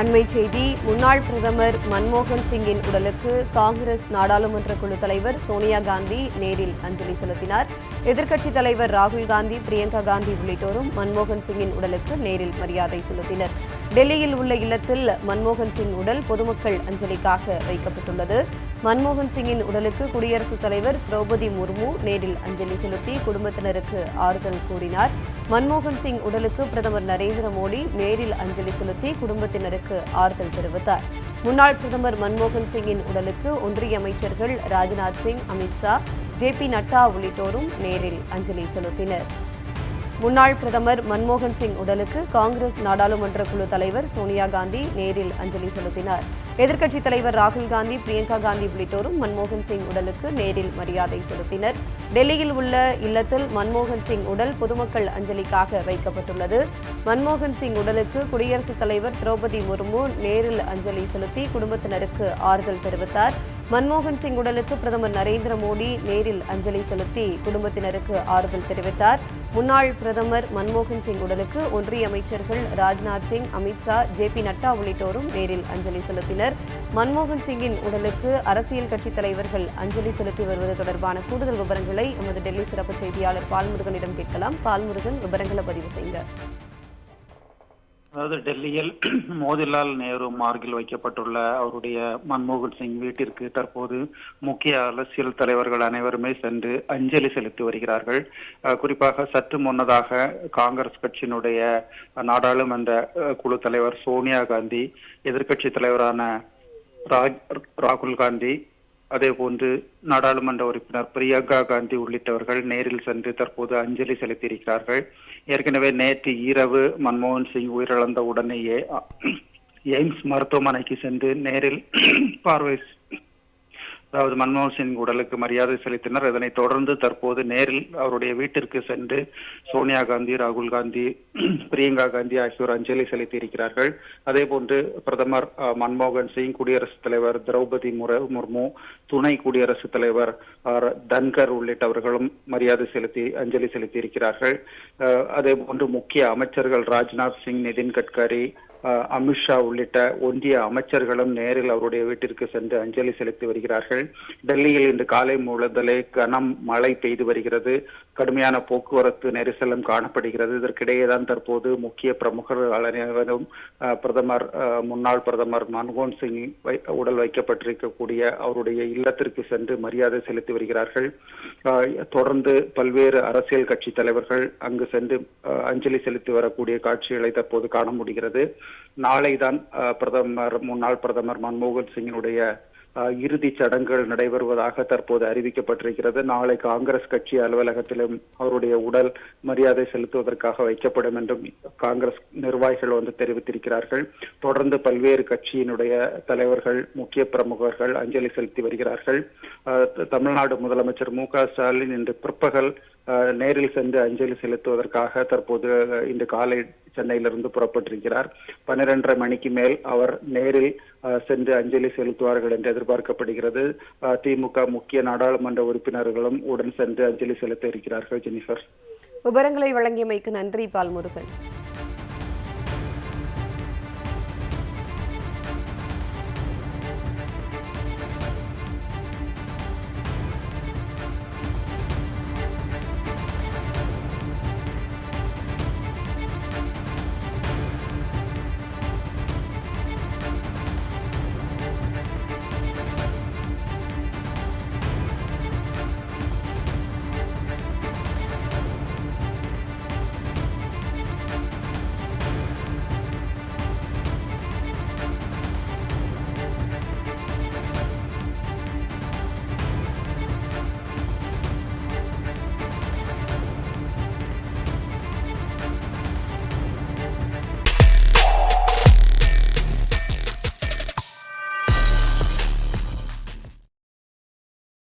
அண்மை செய்தி முன்னாள் பிரதமர் மன்மோகன் சிங்கின் உடலுக்கு காங்கிரஸ் நாடாளுமன்ற குழு தலைவர் சோனியா காந்தி நேரில் அஞ்சலி செலுத்தினார். எதிர்க்கட்சித் தலைவர் ராகுல் காந்தி பிரியங்கா காந்தி உள்ளிட்டோரும் மன்மோகன் சிங்கின் உடலுக்கு நேரில் மரியாதை செலுத்தினர். டெல்லியில் உள்ள இல்லத்தில் மன்மோகன் சிங் உடல் பொதுமக்கள் அஞ்சலிக்காக வைக்கப்பட்டுள்ளது. மன்மோகன் சிங்கின் உடலுக்கு குடியரசுத் தலைவர் திரௌபதி முர்மு நேரில் அஞ்சலி செலுத்தி குடும்பத்தினருக்கு ஆறுதல் கூறினார். மன்மோகன் சிங் உடலுக்கு பிரதமர் நரேந்திர மோடி நேரில் அஞ்சலி செலுத்தி குடும்பத்தினருக்கு ஆறுதல் தெரிவித்தார். முன்னாள் பிரதமர் மன்மோகன் சிங்கின் உடலுக்கு ஒன்றிய அமைச்சர்கள் ராஜ்நாத் சிங் அமித்ஷா ஜே பி நட்டா உள்ளிட்டோரும் நேரில் அஞ்சலி செலுத்தினர். முன்னாள் பிரதமர் மன்மோகன் சிங் உடலுக்கு காங்கிரஸ் நாடாளுமன்ற குழு தலைவர் சோனியா காந்தி நேரில் அஞ்சலி செலுத்தினார். எதிர்க்கட்சித் தலைவர் ராகுல் காந்தி பிரியங்கா காந்தி உள்ளிட்டோரும் மன்மோகன் சிங் உடலுக்கு நேரில் மரியாதை செலுத்தினர். டெல்லியில் உள்ள இல்லத்தில் மன்மோகன் சிங் உடல் பொதுமக்கள் அஞ்சலிக்காக வைக்கப்பட்டுள்ளது. மன்மோகன் சிங் உடலுக்கு குடியரசுத் தலைவர் திரௌபதி முர்மு நேரில் அஞ்சலி செலுத்தி குடும்பத்தினருக்கு ஆறுதல் தெரிவித்தார். மன்மோகன் சிங் உடலுக்கு பிரதமர் நரேந்திர மோடி நேரில் அஞ்சலி செலுத்தி குடும்பத்தினருக்கு ஆறுதல் தெரிவித்தார். முன்னாள் பிரதமர் மன்மோகன் சிங் உடலுக்கு ஒன்றிய அமைச்சர்கள் ராஜ்நாத் சிங் அமித்ஷா ஜே பி நட்டா உள்ளிட்டோரும் நேரில் அஞ்சலி செலுத்தினர். மன்மோகன் சிங்கின் உடலுக்கு அரசியல் கட்சித் தலைவர்கள் அஞ்சலி செலுத்தி வருவது தொடர்பான கூடுதல் விவரங்களை எமது டெல்லி சிறப்பு செய்தியாளர் பால்முருகனிடம் கேட்கலாம். பால்முருகன் விவரங்களை பதிவு செய்தார் அதாவது டெல்லியில் மோதிலால் நேரு மார்கில் வைக்கப்பட்டுள்ள அவருடைய மன்மோகன் சிங் வீட்டிற்கு தற்போது முக்கிய அரசியல் தலைவர்கள் அனைவருமே சென்று அஞ்சலி செலுத்தி வருகிறார்கள். குறிப்பாக சற்று முன்னதாக காங்கிரஸ் கட்சியினுடைய நாடாளுமன்ற குழு தலைவர் சோனியா காந்தி எதிர்க்கட்சி தலைவரான ராக்- ராகுல் காந்தி அதே போன்று நாடாளுமன்ற உறுப்பினர் பிரியங்கா காந்தி உள்ளிட்டவர்கள் நேரில் சென்று தற்போது அஞ்சலி செலுத்தியிருக்கிறார்கள். ஏற்கனவே நேற்று இரவு மன்மோகன் சிங் உயிரிழந்த உடனேயே எய்ம்ஸ் மருத்துவமனைக்கு சென்று நேரில் பார்வை அதாவது மன்மோகன் சிங் உடலுக்கு மரியாதை செலுத்தினர். இதனைத் தொடர்ந்து தற்போது நேரில் அவருடைய வீட்டிற்கு சென்று சோனியா காந்தி ராகுல் காந்தி பிரியங்கா காந்தி ஆகியோர் அஞ்சலி செலுத்தி இருக்கிறார்கள் அதே போன்று பிரதமர் மன்மோகன் சிங் குடியரசுத் தலைவர் திரௌபதி முர்மு துணை குடியரசுத் தலைவர் ஆர் தன்கர் உள்ளிட்டவர்களும் மரியாதை செலுத்தி அஞ்சலி செலுத்தி இருக்கிறார்கள் அதே போன்று முக்கிய அமைச்சர்கள் ராஜ்நாத் சிங் நிதின் கட்கரி அமித்ஷா உள்ளிட்ட ஒன்றிய அமைச்சர்களும் நேரில் அவருடைய வீட்டிற்கு சென்று அஞ்சலி செலுத்தி வருகிறார்கள். டெல்லியில் இன்று காலை முழுதலே கனம் மழை பெய்து வருகிறது. கடுமையான போக்குவரத்து நெரிசலும் காணப்படுகிறது. இதற்கிடையே தான் தற்போது முக்கிய பிரமுகர்கள் அனைவரும் பிரதமர் முன்னாள் பிரதமர் மன்மோகன் சிங் வை- உடல் வைக்கப்பட்டிருக்கக்கூடிய அவருடைய இல்லத்திற்கு சென்று மரியாதை செலுத்தி வருகிறார்கள். தொடர்ந்து பல்வேறு அரசியல் கட்சி தலைவர்கள் அங்கு சென்று அஞ்சலி செலுத்தி வரக்கூடிய காட்சிகளை தற்போது காண முடிகிறது. நாளை தான் பிரதமர் முன்னாள் பிரதமர் மன்மோகன் சிங்கினுடைய இறுதிச் சடங்குகள் நடைபெறுவதாக தற்போது அறிவிக்கப்பட்டிருக்கிறது. நாளை காங்கிரஸ் கட்சி அலுவலகத்திலும் அவருடைய உடல் மரியாதை செலுத்துவதற்காக வைக்கப்படும் என்றும் காங்கிரஸ் நிர்வாகிகள் வந்து தெரிவித்திருக்கிறார்கள். தொடர்ந்து பல்வேறு கட்சியினுடைய தலைவர்கள் முக்கிய பிரமுகர்கள் அஞ்சலி செலுத்தி வருகிறார்கள். தமிழ்நாடு முதலமைச்சர் மு க ஸ்டாலின் இன்று பிற்பகல் நேரில் சென்று அஞ்சலி செலுத்துவதற்காக தற்போது இன்று காலை சென்னையிலிருந்து புறப்பட்டிருக்கிறார். பன்னிரண்டரை மணிக்கு மேல் அவர் நேரில் சென்று அஞ்சலி செலுத்துவார்கள் என்று எதிர்பார்க்கப்படுகிறது. திமுக முக்கிய நாடாளுமன்ற உறுப்பினர்களும் உடன் சென்று அஞ்சலி செலுத்த இருக்கிறார்கள் ஜெனிஃபர். விவரங்களை வழங்கியமைக்கு நன்றி பால்முருகன்.